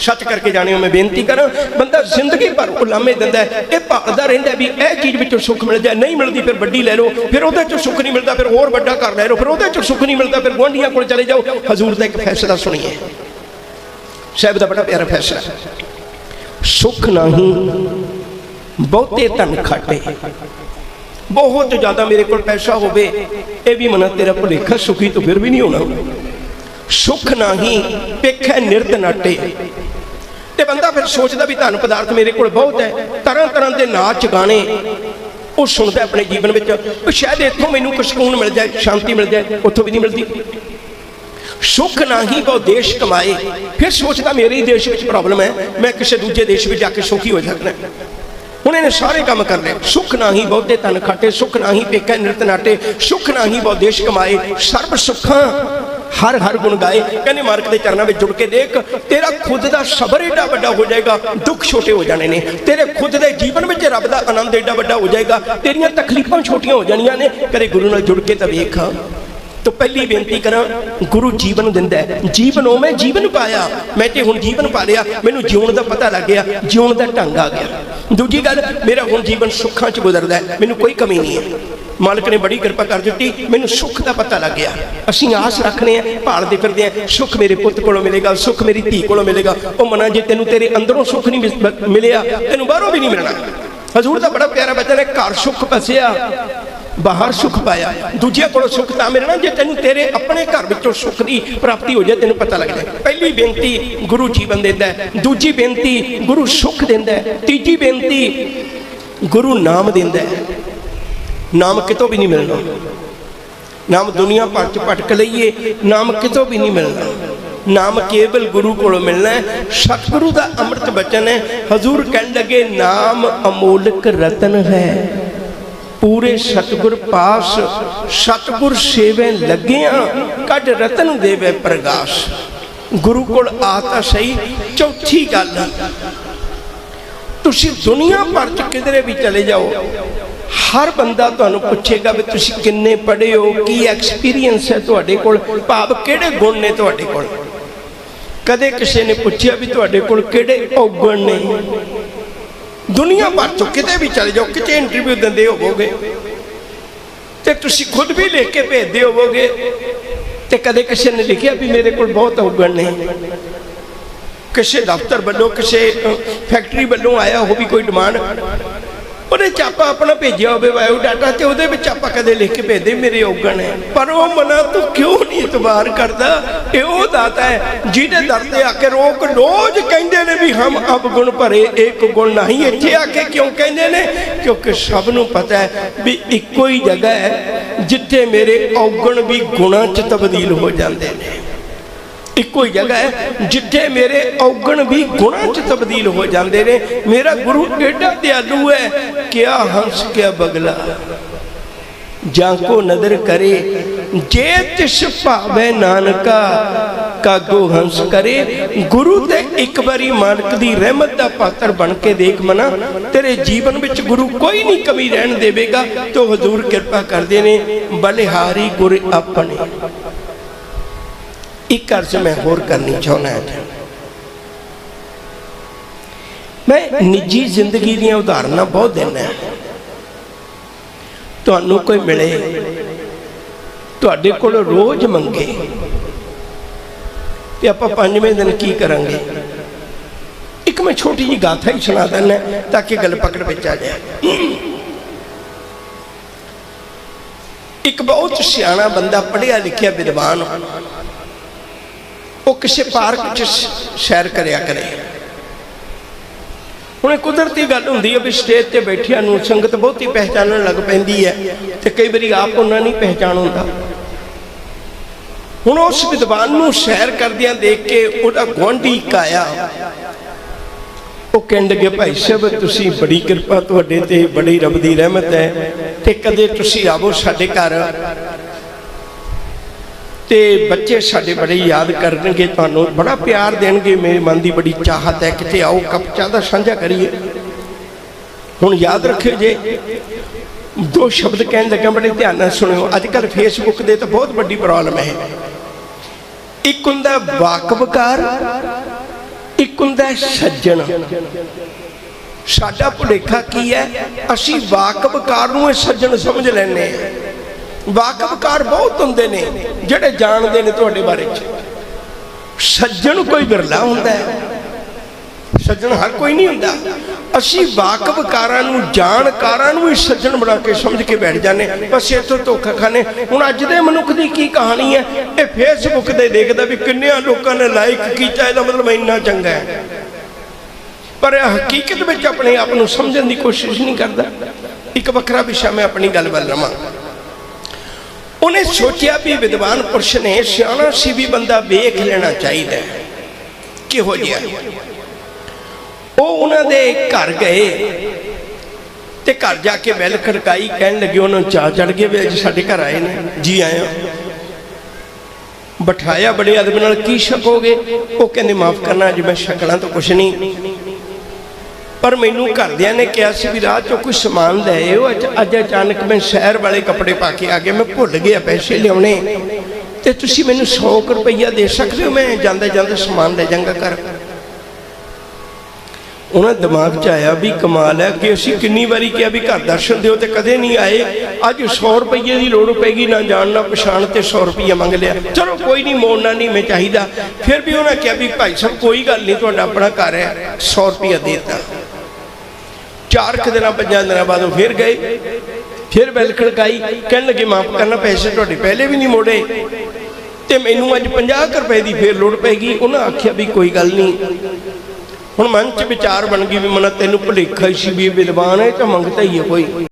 ਸੱਚ ਕਰਕੇ ਜਾਣਿਓ ਮੈਂ ਬੇਨਤੀ ਕਰਾਂ, ਬੰਦਾ ਜ਼ਿੰਦਗੀ ਭਰ ਉਲਾਮੇ ਦਿੰਦਾ ਇਹ ਭਾਲਦਾ ਰਹਿੰਦਾ ਵੀ ਇਹ ਚੀਜ਼ ਵਿੱਚੋਂ ਸੁੱਖ ਮਿਲ ਜਾਏ, ਨਹੀਂ ਮਿਲਦੀ ਫਿਰ ਵੱਡੀ ਲੈ ਲਓ, ਫਿਰ ਉਹਦੇ ਚੋਂ ਸੁੱਖ ਨਹੀਂ ਮਿਲਦਾ, ਫਿਰ ਹੋਰ ਵੱਡਾ ਘਰ ਲੈ ਲਓ, ਫਿਰ ਉਹਦੇ ਚੋਂ ਸੁੱਖ ਨਹੀਂ ਮਿਲਦਾ, ਫਿਰ ਗੁਆਂਢੀਆਂ ਕੋਲ ਚਲੇ ਜਾਓ। ਹਜ਼ੂਰ ਦਾ ਇੱਕ ਫੈਸਲਾ ਸੁਣੀਏ। ਸਾਹਿਬ ਦਾ ਬੜਾ ਪਿਆਰਾ ਫੈਸਲਾ। ਸੁੱਖ ਨਹੀਂ ਬਹੁਤੇ ਧਨ ਖਾਟੇ। ਬਹੁਤ ਜ਼ਿਆਦਾ ਮੇਰੇ ਕੋਲ ਪੈਸਾ ਹੋਵੇ, ਇਹ ਵੀ ਮਨ ਤੇਰਾ ਭੁਲੇਖਾ, ਸੁਖੀ ਤੋਂ ਫਿਰ ਵੀ ਨਹੀਂ ਹੋਣਾ। ਸੁਖ ਨਹੀਂ ਪੇਖੈ ਨਿਰਤ ਨਾਟੇ। ਤੇ ਬੰਦਾ ਫਿਰ ਸੋਚਦਾ ਵੀ ਧਨ ਪਦਾਰਥ ਮੇਰੇ ਕੋਲ ਬਹੁਤ ਹੈ ਤਰ੍ਹਾਂ ਤਰ੍ਹਾਂ ਦੇ ਨਾਚ ਗਾਣੇ। ਉਹ ਸੁਣਦਾ ਆਪਣੇ ਜੀਵਨ ਵਿੱਚ, ਵੀ ਸ਼ਾਇਦ ਇੱਥੋਂ ਮੈਨੂੰ ਕੁਝ ਸਕੂਨ ਮਿਲ ਜਾਏ, ਸ਼ਾਂਤੀ ਮਿਲ ਜਾਏ, ਉੱਥੋਂ ਵੀ ਨਹੀਂ ਮਿਲਦੀ। ਸੁਖ ਨਹੀਂ ਕੋ ਦੇਸ਼ ਕਮਾਏ, ਫਿਰ ਸੋਚਦਾ ਮੇਰੇ ਹੀ ਦੇਸ਼ ਵਿੱਚ ਪ੍ਰੋਬਲਮ ਹੈ, ਮੈਂ ਕਿਸੇ ਦੂਜੇ ਦੇਸ਼ ਵਿੱਚ ਜਾ ਕੇ ਸੁਖੀ ਹੋ ਸਕਦਾ। ਹੁਣ ਇਹਨੇ ਸਾਰੇ ਕੰਮ ਕਰ ਲਏ। ਸੁਖ ਨਹੀਂ ਬਹੁਤੇ ਤਨ ਖਾਟੇ, ਸੁਖ ਨਹੀਂ ਪੇਕਾ ਨਿਰਤ ਨਾਟੇ, ਸੁਖ ਨਹੀਂ ਬਹੁ ਦੇਸ਼ ਕਮਾਏ, ਸਰਬ ਸੁੱਖਾਂ ਹਰ ਹਰ ਗੁਣ ਗਾਏ। ਕਹਿੰਦੇ ਮਾਰਕ ਦੇ ਚਰਨਾਂ ਵਿੱਚ ਜੁੜ ਕੇ ਦੇਖ, ਤੇਰਾ ਖੁਦ ਦਾ ਸਬਰ ਏਡਾ ਵੱਡਾ ਹੋ ਜਾਏਗਾ, ਦੁੱਖ ਛੋਟੇ ਹੋ ਜਾਣੇ ਨੇ। ਤੇਰੇ ਖੁਦ ਦੇ ਜੀਵਨ ਵਿੱਚ ਰੱਬ ਦਾ ਆਨੰਦ ਏਡਾ ਵੱਡਾ ਹੋ ਜਾਏਗਾ, ਤੇਰੀਆਂ ਤਕਲੀਫਾਂ ਛੋਟੀਆਂ ਹੋ ਜਾਣੀਆਂ ਨੇ। ਕਦੇ ਗੁਰੂ ਨਾਲ ਜੁੜ ਕੇ ਤਾਂ ਵੇਖ। ਤੋ ਪਹਿਲੀ ਬੇਨਤੀ ਕਰਾਂ, ਗੁਰੂ ਜੀਵਨ ਦਿੰਦਾ ਹੈ। ਜੀਵਨ ਉਹ ਮੈਂ ਜੀਵਨ ਪਾਇਆ, ਮੈਂ ਤੇ ਹੁਣ ਜੀਵਨ ਪਾ ਲਿਆ, ਮੈਨੂੰ ਜਿਉਣ ਦਾ ਪਤਾ ਲੱਗ ਗਿਆ, ਜਿਉਣ ਦਾ ਢੰਗ ਆ ਗਿਆ। ਦੂਜੀ ਗੱਲ, ਮੇਰਾ ਹੁਣ ਜੀਵਨ ਸੁੱਖਾਂ 'ਚ ਗੁਜ਼ਰਦਾ ਹੈ, ਮੈਨੂੰ ਕੋਈ ਕਮੀ ਨਹੀਂ ਹੈ। ਮਾਲਕ ਨੇ ਬੜੀ ਕਿਰਪਾ ਕਰ ਦਿੱਤੀ, ਮੈਨੂੰ ਸੁੱਖ ਦਾ ਪਤਾ ਲੱਗ ਗਿਆ। ਅਸੀਂ ਆਸ ਰੱਖਨੇ ਆ ਭਾਲਦੇ ਫਿਰਦੇ ਆ ਸੁੱਖ ਮੇਰੇ ਪੁੱਤ ਕੋਲੋਂ ਮਿਲੇਗਾ, ਸੁੱਖ ਮੇਰੀ ਧੀ ਕੋਲੋਂ ਮਿਲੇਗਾ। ਉਹ ਮਨਾ ਜੇ ਤੈਨੂੰ ਤੇਰੇ ਅੰਦਰੋਂ ਸੁੱਖ ਨਹੀਂ ਮਿਸ- ਮਿਲਿਆ, ਤੈਨੂੰ ਬਾਹਰੋਂ ਵੀ ਨਹੀਂ ਮਿਲਣਾ। ਹਜ਼ੂਰ ਦਾ ਬੜਾ ਪਿਆਰਾ ਬਚਨ ਹੈ, ਘਰ ਸੁੱਖ ਬਸਿਆ ਬਾਹਰ ਸੁੱਖ ਪਾਇਆ। ਦੂਜਿਆਂ ਕੋਲੋਂ ਸੁੱਖ ਤਾਂ ਮਿਲਣਾ ਜੇ ਤੈਨੂੰ ਤੇਰੇ ਆਪਣੇ ਘਰ ਵਿੱਚੋਂ ਸੁੱਖ ਦੀ ਪ੍ਰਾਪਤੀ ਹੋ ਜਾਏ, ਤੈਨੂੰ ਪਤਾ ਲੱਗ ਜਾਏ। ਪਹਿਲੀ ਬੇਨਤੀ ਗੁਰੂ ਜੀਵਨ ਦਿੰਦਾ ਦੂਜੀ ਬੇਨਤੀ ਗੁਰੂ ਸੁੱਖ ਦਿੰਦਾ ਤੀਜੀ ਬੇਨਤੀ ਗੁਰੂ ਨਾਮ ਦਿੰਦਾ ਨਾਮ ਕਿਤੋਂ ਵੀ ਨਹੀਂ ਮਿਲਣਾ। ਨਾਮ ਦੁਨੀਆ ਭਰ ਚ ਭਟਕ ਲਈਏ, ਨਾਮ ਕਿਤੋਂ ਵੀ ਨਹੀਂ ਮਿਲਣਾ। ਨਾਮ ਕੇਵਲ ਗੁਰੂ ਕੋਲੋਂ ਮਿਲਣਾ ਹੈ। ਸਤਿਗੁਰੂ ਦਾ ਅੰਮ੍ਰਿਤ ਬਚਨ ਹੈ, ਹਜ਼ੂਰ ਕਹਿਣ ਲੱਗੇ, ਨਾਮ ਅਮੋਲਕ ਰਤਨ ਹੈ। ਪੂਰੇ ਸਤਿਗੁਰ ਪਾਸ, ਸਤਿਗੁਰ ਸੇਵੇ ਲੱਗਿਆਂ, ਕੱਢ ਰਤਨ ਦੇਵੇ ਪ੍ਰਗਾਸ਼। ਗੁਰੂ ਕੋਲ ਆ ਤਾਂ ਸਹੀ, ਚੌਥੀ ਗੱਲ। ਤੁਸੀਂ ਦੁਨੀਆ ਭਰ ਚ ਕਿਧਰੇ ਵੀ ਚਲੇ ਜਾਓ, ਹਰ ਬੰਦਾ ਤੁਹਾਨੂੰ ਪੁੱਛੇਗਾ ਵੀ ਤੁਸੀਂ ਕਿੰਨੇ ਪੜ੍ਹੇ ਹੋ, ਕੀ ਐਕਸਪੀਰੀਅੰਸ ਹੈ ਤੁਹਾਡੇ ਕੋਲ, ਭਾਵ ਕਿਹੜੇ ਗੁਣ ਨੇ ਤੁਹਾਡੇ ਕੋਲ। ਕਦੇ ਕਿਸੇ ਨੇ ਪੁੱਛਿਆ ਵੀ ਤੁਹਾਡੇ ਕੋਲ ਕਿਹੜੇ ਔਗਣ ਨੇ? ਦੁਨੀਆ ਭਰ ਤੋਂ ਕਿਤੇ ਵੀ ਚਲੇ ਜਾਓ, ਕਿਤੇ ਇੰਟਰਵਿਊ ਦਿੰਦੇ ਹੋਵੋਗੇ। ਤੇ ਤੁਸੀਂ ਖੁਦ ਵੀ ਲਿਖ ਕੇ ਭੇਜਦੇ ਹੋਵੋਗੇ। ਤੇ ਕਦੇ ਕਿਸੇ ਨੇ ਲਿਖਿਆ ਵੀ ਮੇਰੇ ਕੋਲ ਬਹੁਤ ਔਗਣ ਨੇ। ਕਿਸੇ ਦਫ਼ਤਰ ਵੱਲੋਂ, ਕਿਸੇ ਫੈਕਟਰੀ ਵੱਲੋਂ ਆਇਆ ਹੋ ਵੀ ਕੋਈ ਡਿਮਾਂਡ ਉਹਨੇ ਚਾਪਾ ਆਪਣਾ ਭੇਜਿਆ ਹੋਵੇ ਬਾਇਓ ਡਾਟਾ ਤੇ ਉਹਦੇ ਵਿੱਚ ਆਪਾਂ ਕਦੇ ਲਿਖ ਕੇ ਭੇਜਦੇ ਮੇਰੇ ਔਗਣ ਹੈ ਪਰ ਉਹ ਮਨਾ ਤੂੰ ਕਿਉਂ ਨਹੀਂ ਇਤਬਾਰ ਕਰਦਾ? ਇਹ ਉਹ ਦਾਤਾ ਹੈ ਜਿਹਦੇ ਦਰ ਤੇ ਆ ਕੇ ਰੋਕ ਰੋਜ਼ ਕਹਿੰਦੇ ਨੇ ਵੀ ਹਮ ਅਬ ਗੁਣ ਭਰੇ ਇੱਕ ਗੁਣ ਨਹੀਂ। ਇੱਥੇ ਆ ਕੇ ਕਿਉਂ ਕਹਿੰਦੇ ਨੇ? ਕਿਉਂਕਿ ਸਭ ਨੂੰ ਪਤਾ ਹੈ ਵੀ ਇੱਕੋ ਹੀ ਜਗ੍ਹਾ ਹੈ ਜਿੱਥੇ ਮੇਰੇ ਔਗਣ ਵੀ ਗੁਣਾਂ 'ਚ ਤਬਦੀਲ ਹੋ ਜਾਂਦੇ ਨੇ। ਇੱਕੋ ਹੀ ਜਗ੍ਹਾ ਹੈ, ਜਿੱਥੇ ਮੇਰੇ ਔਗਣ ਵੀ ਗੁਣਾਂ 'ਚ ਤਬਦੀਲ ਹੋ ਜਾਂਦੇ ਨੇ। ਮੇਰਾ ਗੁਰੂ ਏਡਾ ਦਿਆਲੂ ਹੈ? ਕਿਆ ਹੰਸ, ਕਿਆ ਬਗਲਾ। ਜਾਂ ਕੋ ਨਦਰ ਕਰੇ, ਜੇ ਤਿਸ ਭਾਵੇ ਨਾਨਕਾ, ਕਾਗੋ ਹੰਸ ਕਰੇ। ਗੁਰੂ ਤੇ ਇੱਕ ਵਾਰੀ ਮਾਲਕ ਦੀ ਰਹਿਮਤ ਦਾ ਪਾਤਰ ਬਣ ਕੇ ਦੇਖ ਮਨਾ। ਤੇਰੇ ਜੀਵਨ ਵਿੱਚ ਗੁਰੂ ਕੋਈ ਨਹੀਂ ਕਮੀ ਰਹਿਣ ਦੇਵੇਗਾ, ਤੋ ਹਜ਼ੂਰ ਕਿਰਪਾ ਕਰਦੇ ਨੇ। ਬਲਿਹਾਰੀ ਗੁਰ ਆਪਣੇ। ਇੱਕ ਅਰਜ਼ ਮੈਂ ਹੋਰ ਕਰਨੀ ਚਾਹੁੰਦਾ ਮੈਂ ਨਿੱਜੀ ਜ਼ਿੰਦਗੀ ਦੀਆਂ ਉਦਾਹਰਨਾਂ ਬਹੁਤ ਦਿੰਦਾ ਤੁਹਾਨੂੰ ਕੋਈ ਮਿਲੇ, ਤੁਹਾਡੇ ਕੋਲ ਰੋਜ਼ ਮੰਗੇ, ਤੇ ਆਪਾਂ ਪੰਜਵੇਂ ਦਿਨ ਕੀ ਕਰਾਂਗੇ? ਇੱਕ ਮੈਂ ਛੋਟੀ ਜੀ ਗਾਥਾ ਹੀ ਸੁਣਾ ਦਿੰਦਾ ਤਾਂ ਕਿ ਗੱਲ ਪਕੜ ਵਿੱਚ ਆ ਜਾਏ। ਇੱਕ ਬਹੁਤ ਸਿਆਣਾ ਬੰਦਾ ਪੜ੍ਹਿਆ ਲਿਖਿਆ ਵਿਦਵਾਨ ਉਹ ਕਿਸੇ ਪਾਰਕ 'ਚ ਸੈਰ ਕਰਿਆ ਕਰੇ। ਹੁਣ ਕੁਦਰਤੀ ਗੱਲ ਹੁੰਦੀ ਹੈ ਵੀ ਸਟੇਜ ਤੇ ਬੈਠਿਆਂ ਨੂੰ ਸੰਗਤ ਬਹੁਤੀ ਪਹਿਚਾਨਣ ਲੱਗ ਪੈਂਦੀ ਹੈ ਤੇ ਕਈ ਵਾਰੀ ਆਪ ਉਹਨਾਂ ਨਹੀਂ ਪਹਿਚਾਣ ਹੁੰਦਾ। ਹੁਣ ਉਸ ਵਿਦਵਾਨ ਨੂੰ ਸੈਰ ਕਰਦਿਆਂ ਦੇਖ ਕੇ ਉਹਦਾ ਗੁਆਂਢੀ ਕਾਇਆ ਉਹ ਕਹਿਣ ਲੱਗੇ ਭਾਈ ਸਾਹਿਬ, ਤੁਸੀਂ ਬੜੀ ਕਿਰਪਾ ਤੁਹਾਡੇ ਤੇ ਬੜੀ ਰੱਬ ਦੀ ਰਹਿਮਤ ਹੈ ਤੇ ਕਦੇ ਤੁਸੀਂ ਆਵੋ ਸਾਡੇ ਘਰ। ਤੇ ਬੱਚੇ ਸਾਡੇ ਬੜੇ ਯਾਦ ਕਰਨਗੇ, ਤੁਹਾਨੂੰ ਬੜਾ ਪਿਆਰ ਦੇਣਗੇ, ਮੇਰੇ ਮਨ ਦੀ ਬੜੀ ਚਾਹਤ ਹੈ, ਕਿਤੇ ਆਓ, ਕੱਪ ਚਾਹ ਦਾ ਸਾਂਝਾ ਕਰੀਏ। ਹੁਣ ਯਾਦ ਰੱਖਿਓ ਜੇ, ਦੋ ਸ਼ਬਦ ਕਹਿਣ ਲੱਗਾ ਬੜੇ ਧਿਆਨ ਨਾਲ ਸੁਣਿਓ। ਅੱਜ ਕੱਲ ਫੇਸਬੁੱਕ ਦੇ ਤਾਂ ਬਹੁਤ ਵੱਡੀ ਪ੍ਰੋਬਲਮ ਹੈ। ਇੱਕ ਹੁੰਦਾ ਵਾਕਬਕਾਰ ਇੱਕ ਹੁੰਦਾ ਸੱਜਣ। ਸਾਡਾ ਭੁਲੇਖਾ ਕੀ ਹੈ? ਅਸੀਂ ਵਾਕਬਕਾਰ ਨੂੰ ਇਹ ਸੱਜਣ ਸਮਝ ਲੈਂਦੇ ਹਾਂ। ਵਾਕਬਕਾਰ ਬਹੁਤ ਹੁੰਦੇ ਨੇ, ਜਿਹੜੇ ਜਾਣਦੇ ਨੇ ਤੁਹਾਡੇ ਬਾਰੇ ਚ। ਸੱਜਣ ਕੋਈ ਬਿਰਲਾ ਹੁੰਦਾ ਹੈ। ਸੱਜਣ ਹਰ ਕੋਈ ਨਹੀਂ ਹੁੰਦਾ। ਅਸੀਂ ਵਾਕਬਕਾਰਾਂ ਨੂੰ ਜਾਣਕਾਰਾਂ ਨੂੰ ਹੀ ਸੱਜਣ ਬਣਾ ਕੇ ਸਮਝ ਕੇ ਬੈਠ ਜਾਂਦੇ ਬਸ ਇਹ ਤੋਂ ਧੋਖਾ ਖਾਣੇ ਹੁਣ ਅੱਜ ਦੇ ਮਨੁੱਖ ਦੀ ਕੀ ਕਹਾਣੀ ਹੈ? ਇਹ ਫੇਸਬੁੱਕ ਤੇ ਦੇਖਦਾ ਵੀ ਕਿੰਨਿਆਂ ਲੋਕਾਂ ਨੇ ਲਾਈਕ ਕੀਤਾ, ਇਹਦਾ ਮਤਲਬ ਇੰਨਾ ਚੰਗਾ ਹੈ। ਪਰ ਇਹ ਹਕੀਕਤ ਵਿੱਚ ਆਪਣੇ ਆਪ ਨੂੰ ਸਮਝਣ ਦੀ ਕੋਸ਼ਿਸ਼ ਨਹੀਂ ਕਰਦਾ। ਇੱਕ ਵੱਖਰਾ ਵਿਸ਼ਾ ਮੈਂ ਆਪਣੀ ਗੱਲ ਵੱਲ ਰਵਾਂ ਉਹਨੇ ਸੋਚਿਆ ਵੀ ਵਿਦਵਾਨ ਪੁਰਸ਼ ਨੇ, ਸਿਆਣਾ ਸੀ ਵੀ ਬੰਦਾ ਵੇਖ ਲੈਣਾ ਚਾਹੀਦਾ ਕਿਹੋ ਜਿਹਾ? ਉਹ ਉਹਨਾਂ ਦੇ ਘਰ ਗਏ ਤੇ ਘਰ ਜਾ ਕੇ ਬੈਲ ਖੜਕਾਈ, ਕਹਿਣ ਲੱਗੇ ਉਹਨਾਂ ਨੂੰ ਚਾਹ ਚੜ ਗਏ ਵੀ ਅੱਜ ਸਾਡੇ ਘਰ ਆਏ ਨੇ। ਜੀ ਆਇਆਂ ਬਿਠਾਇਆ ਬੜੇ ਅਦਬ ਨਾਲ, ਕੀ ਛਕੋਗੇ ਉਹ ਕਹਿੰਦੇ, ਮਾਫ ਕਰਨਾ, ਅੱਜ ਮੈਂ ਛਕਣਾ ਤੋਂ ਕੁਛ ਨਹੀਂ। ਪਰ ਮੈਨੂੰ ਘਰਦਿਆਂ ਨੇ ਕਿਹਾ ਸੀ ਵੀ ਰਾਹ ਚੋਂ ਕੋਈ ਸਮਾਨ ਲੈ ਆਇਓ। ਅੱਜ ਅੱਜ ਅਚਾਨਕ ਮੈਂ ਸ਼ਹਿਰ ਵਾਲੇ ਕੱਪੜੇ ਪਾ ਕੇ ਆ ਗਿਆ। ਮੈਂ ਭੁੱਲ ਗਿਆ ਪੈਸੇ ਲਿਆਉਣੇ। ਤੇ ਤੁਸੀਂ ਮੈਨੂੰ 100 ਰੁਪਈਆ ਦੇ ਸਕਦੇ ਹੋ? ਮੈਂ ਜਾਂਦੇ ਜਾਂਦੇ ਸਮਾਨ ਲੈ ਜਾਵਾਂਗਾ ਘਰ। ਉਹਨਾਂ ਦਿਮਾਗ 'ਚ ਆਇਆ ਵੀ ਕਮਾਲ ਹੈ ਕਿ ਅਸੀਂ ਕਿੰਨੀ ਵਾਰੀ ਕਿਹਾ ਵੀ ਘਰ ਦਰਸ਼ਨ ਦਿਓ ਤੇ ਕਦੇ ਨਹੀਂ ਆਏ। ਅੱਜ 100 ਰੁਪਏ ਦੀ ਲੋੜ ਪੈਗੀ, ਨਾ ਜਾਣ, ਨਾ ਪਛਾਣ ਤੇ 100 ਰੁਪਏ ਮੰਗ ਲਿਆ। ਚਲੋ ਕੋਈ ਨਹੀਂ, ਮੋੜਨਾ ਨਹੀਂ, ਮੈਂ ਚਾਹੀਦਾ। ਫਿਰ ਵੀ ਉਹਨਾਂ ਕਿਹਾ ਵੀ ਭਾਈ ਸਾਹਿਬ, ਕੋਈ ਗੱਲ ਨਹੀਂ, ਤੁਹਾਡਾ ਆਪਣਾ ਘਰ ਹੈ। 100 ਰੁਪਏ ਦੇਤਾ। ਚਾਰ ਕੁ ਦਿਨਾਂ ਪੰਜਾਂ ਦਿਨਾਂ ਬਾਅਦ ਉਹ ਫਿਰ ਗਏ। ਫਿਰ ਬੈਲ ਖੜਕਾਈ, ਕਹਿਣ ਲੱਗੇ, ਮਾਫ ਕਰਨਾ, ਪੈਸੇ ਤੁਹਾਡੇ ਪਹਿਲੇ ਵੀ ਨਹੀਂ ਮੋੜੇ। ਤੇ ਮੈਨੂੰ ਅੱਜ 50 ਕੁ ਰੁਪਏ ਦੀ ਫੇਰ ਲੋੜ ਪੈਗੀ ਉਹਨਾਂ ਆਖਿਆ ਵੀ ਕੋਈ ਗੱਲ ਨਹੀਂ। ਹੁਣ ਮਨ 'ਚ ਵਿਚਾਰ ਬਣ ਗਈ ਵੀ ਮਨ ਤੈਨੂੰ ਭੁਲੇਖਾ ਹੀ ਸੀ ਵੀ ਇਹ ਵਿਦਵਾਨ ਹੈ ਤਾਂ ਮੰਗਤਾ ਹੀ ਹੈ ਕੋਈ।